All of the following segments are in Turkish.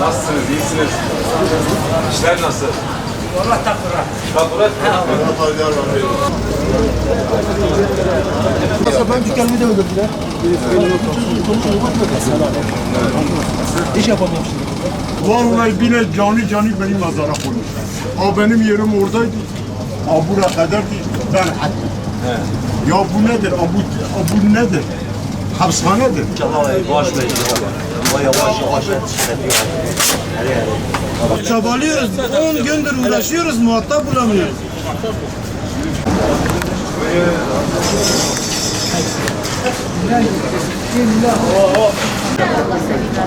Nasılsınız? İyisiniz? İşler nasıl? Valla takura. Taburet Ben dükkanımı da öldürdüler. İş yapamam şimdi. Vallahi bile canı canı benim nazara koymuş. Ha benim yerim oradaydı. Ha buraya kadar ben attım. Ya bu nedir? Ha bu, ha bu nedir? Hapishanedir. Çabalıyoruz. 10 gündür uğraşıyoruz. Muhatap bulamıyoruz.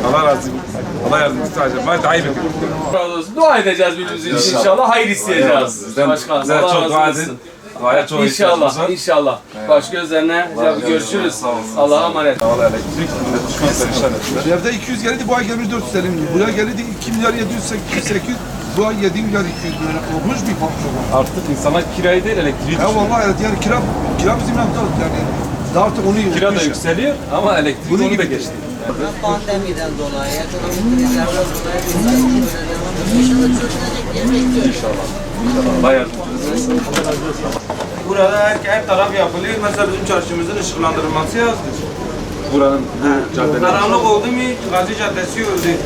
Allah razı olsun. Allah yardımcısı olsun. Razı olsun. Dua edeceğiz birbirimiz için inşallah. Hayır isteyeceğiz. Başkan Allah çok razı olsun. Duaya çok ihtiyacımız İnşallah, var. inşallah. Baş gözlerine görüşürüz. Allah'a emanet. Havalı elektrik, millet düşman perişan ettiler. Evde 200 geldi, bu ay gelmiş 450 milyon. Buraya geldi 2 milyar 700, 800, bu ay 7 milyar 200 milyon. Olmuş bir fark var. Artık insanlar kirayı değil elektriği Ya vallahi evet yani kira, kira bizim yaptı yani. Daha artık onu Kira da yükseliyor ama elektrik Bunun onu da gibi geçti. Pandemiden dolayı, ekonomik krizlerden dolayı biz böyle devam ediyoruz. İnşallah çözülecek diye bekliyoruz. Burada her, her taraf yapılıyor. Mesela bizim çarşımızın ışıklandırılması yazdır. Buranın bu caddenin Karanlık oldu mu Gazi Caddesi öldü.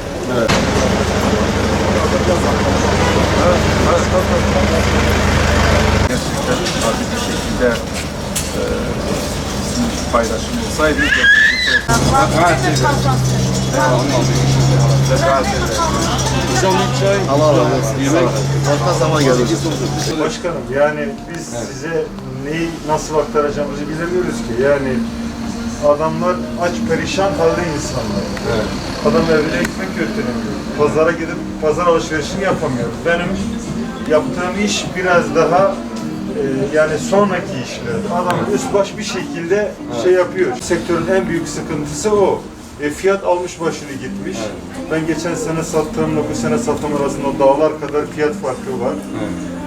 gerçekten adil bir şekilde e, paylaşım olsaydı gerçekten çok Başkanım yani biz size neyi nasıl aktaracağımızı bilemiyoruz ki. Yani adamlar aç perişan halde insanlar. Adam evine ekmek götüremiyor. Pazara gidip pazar alışverişini yapamıyor. Benim yaptığım iş biraz daha e, yani sonraki işler. Adam üst baş bir şekilde şey yapıyor. Sektörün en büyük sıkıntısı o. E, fiyat almış başını gitmiş. Ben geçen sene sattığımla bu sene sattığım arasında dağlar kadar fiyat farkı var.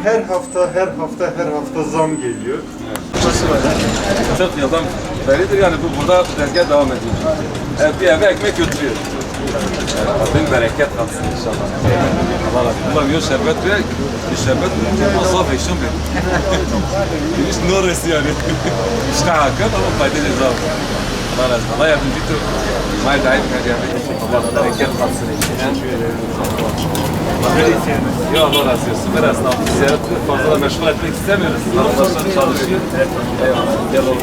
Her hafta, her hafta, her hafta zam geliyor. 40 yıldan beridir yani bu burada dergah devam ediyor. Evet, bir eve ekmek götürüyor. Rabbim bereket katsın inşallah. Allah olsun. Ulan yok şerbet ve şerbet masraf eşim bir. Hiç neresi yani. İşte hakikat ama fayda ceza. Allah razı. Allah yardımcı tut. May daim yani. Allah bereket katsın inşallah. Ya Allah razı olsun. Biraz daha ziyaret fazla da meşgul etmek istemiyoruz. Arkadaşlar çalışıyor. Eyvallah. Gel oğlum.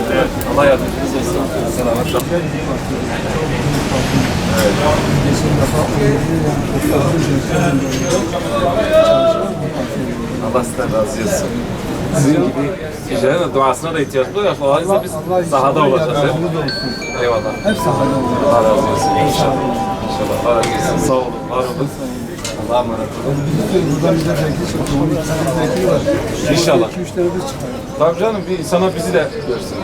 Allah yardımcınız olsun. Selametle. Allah sizden razı olsun. Sizin gibi kişilerin duasına da ihtiyaç duyuyor. Falanıysa biz sahada olacağız. Eyvallah. Hep sahada olacağız. Allah razı olsun. İnşallah. İnşallah. Allah razı olsun. Sağ olun. Var olun. Allah'a emanet olun. Buradan çıktı. Onun milletvekili var. İnşallah. 2-3 tane biz çıkar. Tabii canım bir insana bizi de görsün.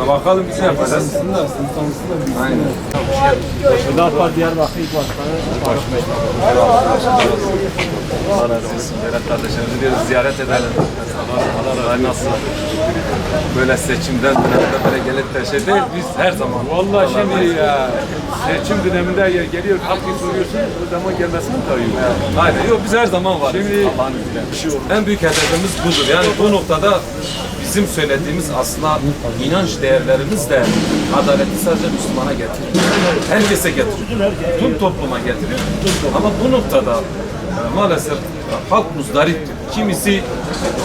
Ya bakalım biz ne yapacağız. Tanısınlar aslında. Tanısınlar. Aynen. Allah razı olsun. Berat kardeşimizi bir ziyaret edelim. Allah, Allah razı nasıl? Böyle seçimden dönemde böyle gelip de şey değil, biz her zaman. Vallahi şimdi ya seçim döneminde geliyor halk soruyorsun o zaman gelmesini tabii. Aynen, yok biz her zaman var. Şimdi-. En büyük hedefimiz budur. Yani bu noktada bizim söylediğimiz aslında inanç değerlerimiz de adaleti sadece Müslümana getiriyor. Herkese getiriyor. Tüm topluma getiriyor. Ama bu noktada maalesef halk muzdariptir. Kimisi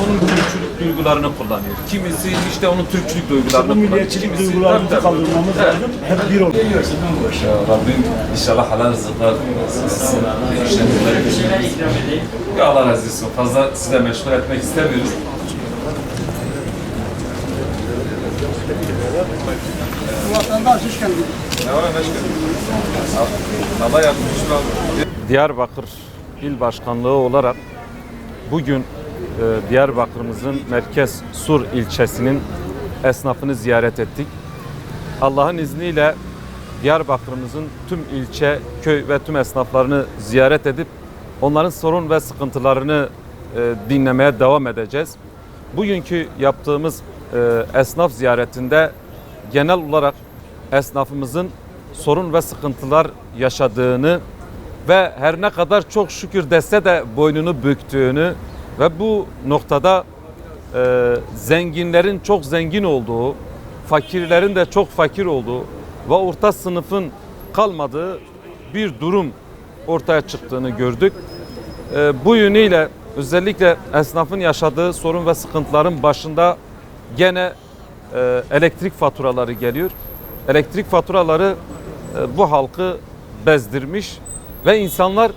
onun Türkçülük duygularını kullanıyor. Kimisi işte onun Türkçülük duygularını kullanıyor. Milliyetçilik Kimisi- duygularımızı Tabii, tabii. kaldırmamız Evet. lazım. Hep bir olur. Ya Rabbim inşallah halal rızıklar sizin Ya Allah razı olsun. Fazla size meşgul etmek istemiyoruz. Vatandaş hoş geldin. Ne var meşgul? Allah yardımcısı olsun. Diyarbakır İl Başkanlığı olarak bugün e, Diyarbakır'ımızın merkez Sur ilçesinin esnafını ziyaret ettik. Allah'ın izniyle Diyarbakır'ımızın tüm ilçe, köy ve tüm esnaflarını ziyaret edip onların sorun ve sıkıntılarını e, dinlemeye devam edeceğiz. Bugünkü yaptığımız e, esnaf ziyaretinde genel olarak esnafımızın sorun ve sıkıntılar yaşadığını ve her ne kadar çok şükür dese de boynunu büktüğünü ve bu noktada e, zenginlerin çok zengin olduğu, fakirlerin de çok fakir olduğu ve orta sınıfın kalmadığı bir durum ortaya çıktığını gördük. E, bu yönüyle özellikle esnafın yaşadığı sorun ve sıkıntıların başında gene e, elektrik faturaları geliyor. Elektrik faturaları e, bu halkı bezdirmiş ve insanlar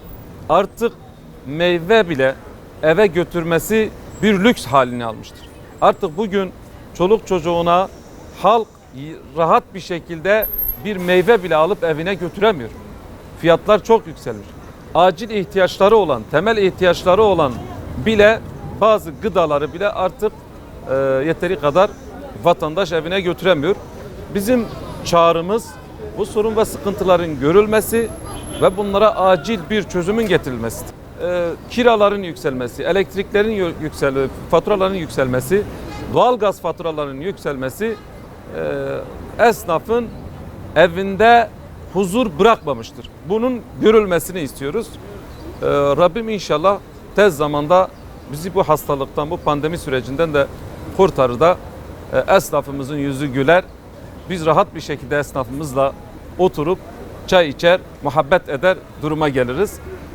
artık meyve bile eve götürmesi bir lüks halini almıştır. Artık bugün çoluk çocuğuna halk rahat bir şekilde bir meyve bile alıp evine götüremiyor. Fiyatlar çok yükselmiş. Acil ihtiyaçları olan, temel ihtiyaçları olan bile bazı gıdaları bile artık e, yeteri kadar vatandaş evine götüremiyor. Bizim çağrımız bu sorun ve sıkıntıların görülmesi ve bunlara acil bir çözümün getirilmesidir. E, kiraların yükselmesi, elektriklerin yü- yüksel, faturaların yükselmesi, doğalgaz faturalarının yükselmesi e, esnafın evinde huzur bırakmamıştır. Bunun görülmesini istiyoruz. Ee, Rabbim inşallah tez zamanda bizi bu hastalıktan, bu pandemi sürecinden de kurtarır da e, esnafımızın yüzü güler. Biz rahat bir şekilde esnafımızla oturup çay içer, muhabbet eder duruma geliriz.